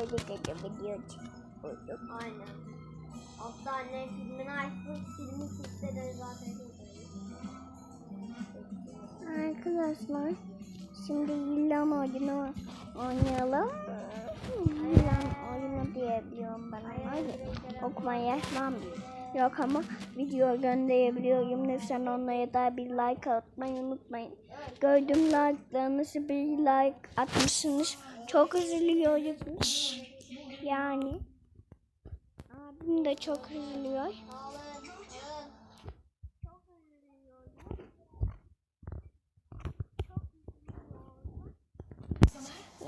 gece gece video çekiyorduk. Aynen. Hatta annem filmini açtı. Filmi kilitledi zaten. Arkadaşlar şimdi villan oyunu oynayalım. Villan oyunu diyebiliyorum ben ama okuma yazmam yok ama video gönderebiliyorum. Lütfen onlara da bir like atmayı unutmayın. Gördüğüm like'larınızı bir like atmışsınız. Çok üzülüyorum. Yani abim de çok üzülüyor.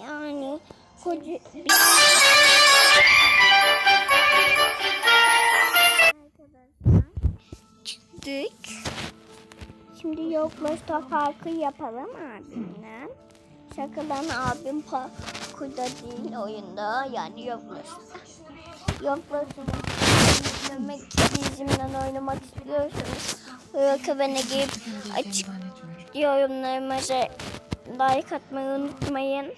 Yani koca Şimdi yoklaşta farkı yapalım abimle. Şakadan abim parkurda değil oyunda yani yoklaşta. Yoklaşta izlemek bizimle oynamak istiyorsanız Rakibine girip açık yorumlarımıza like atmayı unutmayın.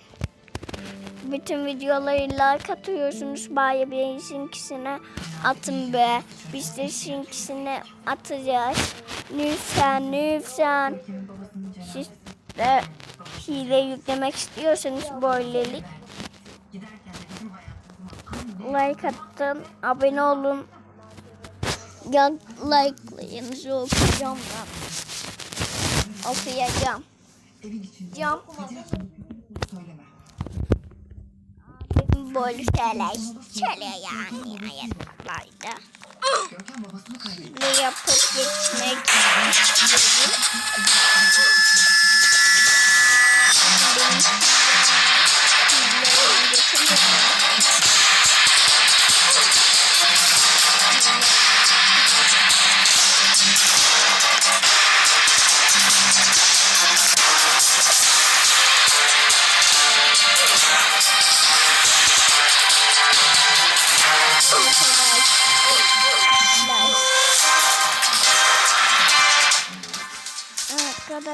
Bütün videoları like atıyorsunuz. Bari birisinkisine atın be. Biz de sizinkisine atacağız. Lütfen lütfen. Siz de hile yüklemek istiyorsanız böylelik like atın, abone olun. Ya like'larınızı okuyacağım ben. Okuyacağım. Cam. Abim böyle şeyler söylüyor yani hayatlarda. Ne yapıp geçmek. Benim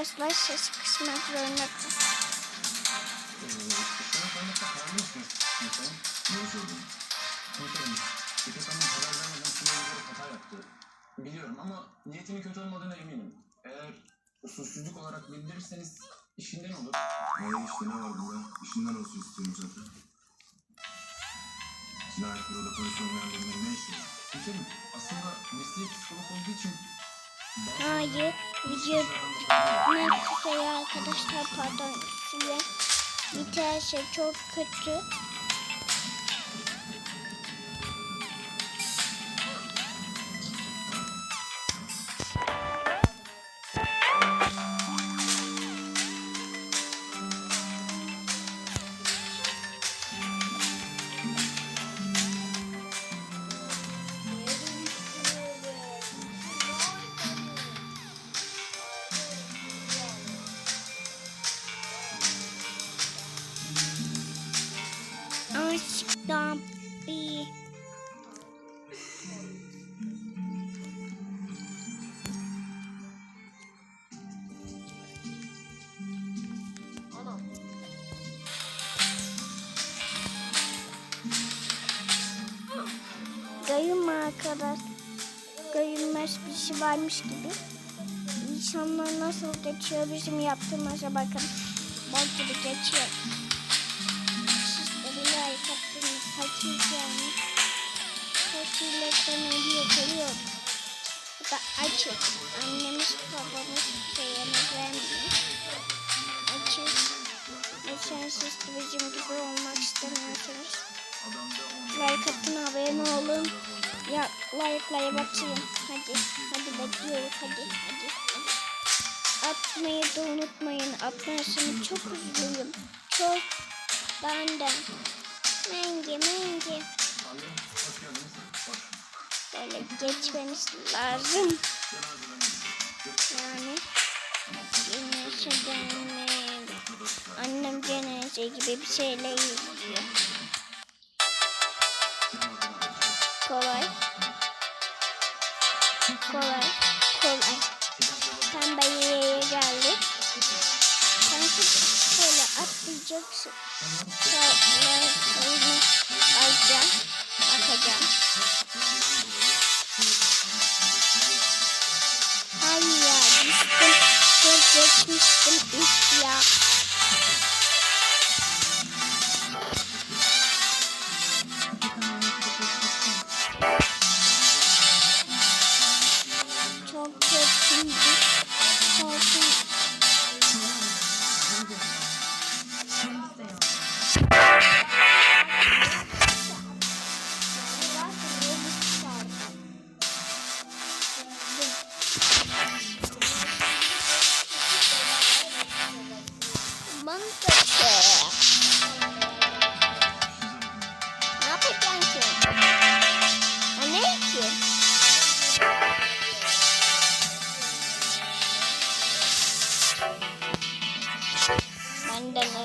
Arkadaşlar ses kısmak zorunda kaldım. Biliyorum ama niyetinin kötü olmadığına eminim. Eğer usulsüzlük olarak bildirirseniz işinden olur. Hayır işte ne var bunda? İşinden olsun istiyorum zaten. Cinayet büroda polis olmayan birinin ne işi? Hüseyin aslında mesleği psikolog olduğu için Hayır, video kısaya arkadaşlar pardon size biterse çok kötü. Gayım arkadaş. Gayılmaz bir şey varmış gibi. İnsanlar nasıl geçiyor bizim yaptığımıza bakın. Bak gibi geçiyor. Siz like attınız. Fakir yani. Fakirlikten ölüyor geliyor. Bu da açık. Annemiz babamız şey yemek vermiyor. Açık. Ve de bizim gibi olmak istemiyorsunuz. Like atın abone olun. Ya like'lara bakayım. Hadi. Hadi bekliyoruz. Hadi. Hadi. hadi. Atmayı da unutmayın. Atmazsanız çok üzülürüm. Çok. Ben de. Mengi mengi. Böyle geçmemiz lazım. Yani cenazeden annem cenaze gibi bir şeyler izliyor. kolay. Kolay. Sen Pembeye geldik. Sanki böyle atlayacaksın. Sonra alacağım. Atacağım. Hayır ya. Düştüm. Çok geçmiştim.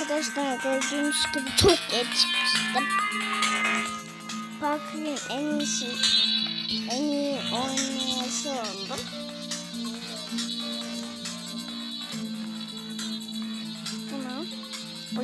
arkadaşlar gördüğünüz gibi çok geç çıkmıştım. Parkurun en iyisi, en iyi oynayışı oldum. Tamam. Bu